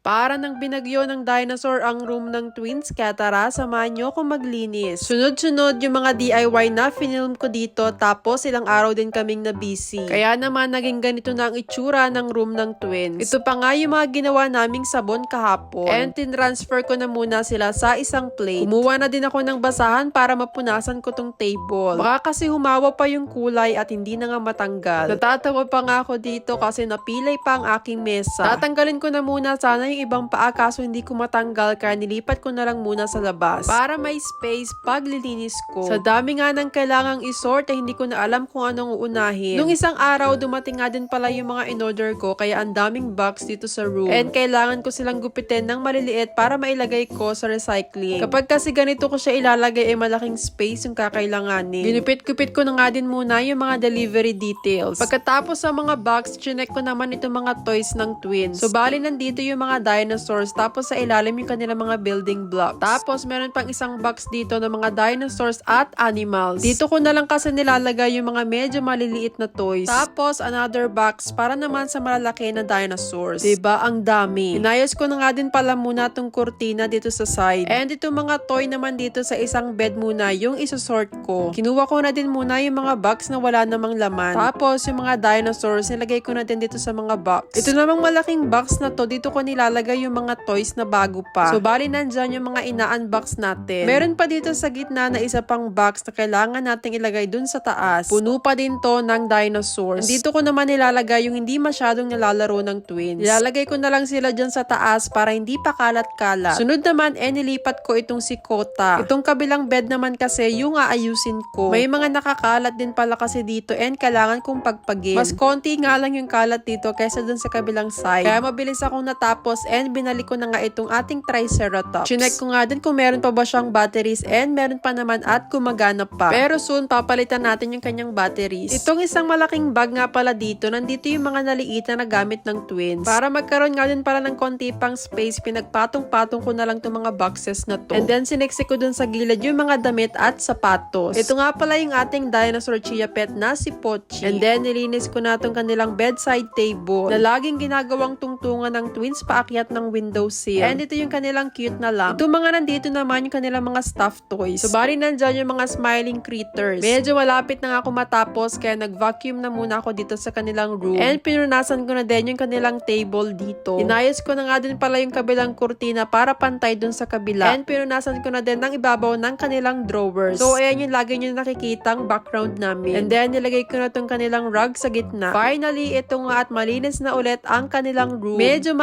Para nang binagyo ng dinosaur ang room ng twins, kaya tara, samahan nyo kung maglinis. Sunod-sunod yung mga DIY na finilm ko dito, tapos ilang araw din kaming na busy. Kaya naman naging ganito na ang itsura ng room ng twins. Ito pa nga yung mga ginawa naming sabon kahapon. And tinransfer ko na muna sila sa isang plate. Kumuha na din ako ng basahan para mapunasan ko tong table. Baka kasi humawa pa yung kulay at hindi na nga matanggal. Natatawa pa nga ako dito kasi napilay pa ang aking mesa. Tatanggalin ko na muna sana yung ibang paa kaso hindi ko matanggal kaya nilipat ko na lang muna sa labas. Para may space pag lilinis ko. Sa dami nga ng kailangang isort eh hindi ko na alam kung anong uunahin. Nung isang araw dumating nga din pala yung mga in-order ko kaya ang daming box dito sa room. And kailangan ko silang gupitin ng maliliit para mailagay ko sa recycling. Kapag kasi ganito ko siya ilalagay ay malaking space yung kakailanganin. Ginupit-gupit ko na nga din muna yung mga delivery details. Pagkatapos sa mga box, chinek ko naman itong mga toys ng twins. So bali nandito yung mga dinosaurs tapos sa ilalim yung kanilang mga building blocks. Tapos meron pang isang box dito ng mga dinosaurs at animals. Dito ko na lang kasi nilalagay yung mga medyo maliliit na toys. Tapos another box para naman sa malalaki na dinosaurs. 'Di ba Ang dami. Inayos ko na nga din pala muna tong kurtina dito sa side. And itong mga toy naman dito sa isang bed muna yung isosort ko. Kinuha ko na din muna yung mga box na wala namang laman. Tapos yung mga dinosaurs nilagay ko na din dito sa mga box. Ito namang malaking box na to dito ko nilalagay yung mga toys na bago pa. So bali nandyan yung mga ina-unbox natin. Meron pa dito sa gitna na isa pang box na kailangan nating ilagay dun sa taas. Puno pa din to ng dinosaurs. Dito ko naman nilalagay yung hindi masyadong nalalaro ng twins. Nilalagay ko na lang sila dyan sa taas para hindi pa kalat-kalat. Sunod naman, eh nilipat ko itong si Kota. Itong kabilang bed naman kasi yung aayusin ko. May mga nakakalat din pala kasi dito and kailangan kong pagpagin. Mas konti nga lang yung kalat dito kaysa dun sa kabilang side. Kaya mabilis akong natapos and binalik ko na nga itong ating Triceratops. Chinek ko nga din kung meron pa ba siyang batteries and meron pa naman at gumagana pa. Pero soon, papalitan natin yung kanyang batteries. Itong isang malaking bag nga pala dito, nandito yung mga naliit na nagamit ng twins. Para magkaroon nga din pala ng konti pang space, pinagpatong-patong ko na lang itong mga boxes na to. And then sineksi ko dun sa gilid yung mga damit at sapatos. Ito nga pala yung ating dinosaur chia pet na si Pochi. And then nilinis ko na itong kanilang bedside table na laging ginagawang tungtungan ng twins paakyat ng windowsill. And ito yung kanilang cute na lamp. Ito mga nandito naman yung kanilang mga stuffed toys. So bali nandyan yung mga smiling critters. Medyo malapit na nga ako matapos kaya nag-vacuum na muna ako dito sa kanilang room. And pinunasan ko na din yung kanilang table dito. Inayos ko na nga din pala yung kabilang kurtina para pantay dun sa kabila. And pinunasan ko na din ng ibabaw ng kanilang drawers. So ayan yung lagi nyo nakikitang background namin. And then nilagay ko na tong kanilang rug sa gitna. Finally, ito nga at malinis na ulit ang kanilang room. Medyo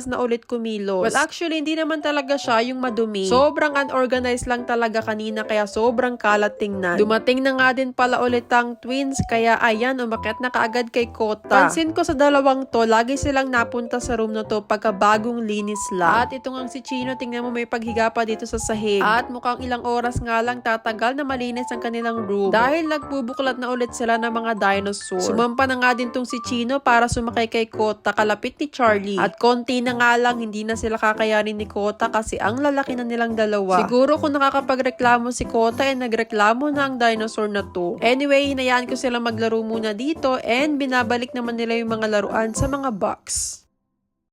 maaliwalas na ulit kumilos. Well, actually, hindi naman talaga siya yung madumi. Sobrang unorganized lang talaga kanina kaya sobrang kalat tingnan. Dumating na nga din pala ulit ang twins kaya ayan, umakyat na kaagad kay Kota. Pansin ko sa dalawang to, lagi silang napunta sa room na to pagka bagong linis lang. At ito nga si Chino, tingnan mo may paghiga pa dito sa sahig. At mukhang ilang oras nga lang tatagal na malinis ang kanilang room. Dahil nagbubuklat na ulit sila ng mga dinosaur. Sumampa na nga din tong si Chino para sumakay kay Kota kalapit ni Charlie. At konti na nga lang hindi na sila kakayanin ni Kota kasi ang lalaki na nilang dalawa. Siguro kung nakakapagreklamo si Kota eh nagreklamo na ang dinosaur na to. Anyway, hinayaan ko sila maglaro muna dito and binabalik naman nila yung mga laruan sa mga box.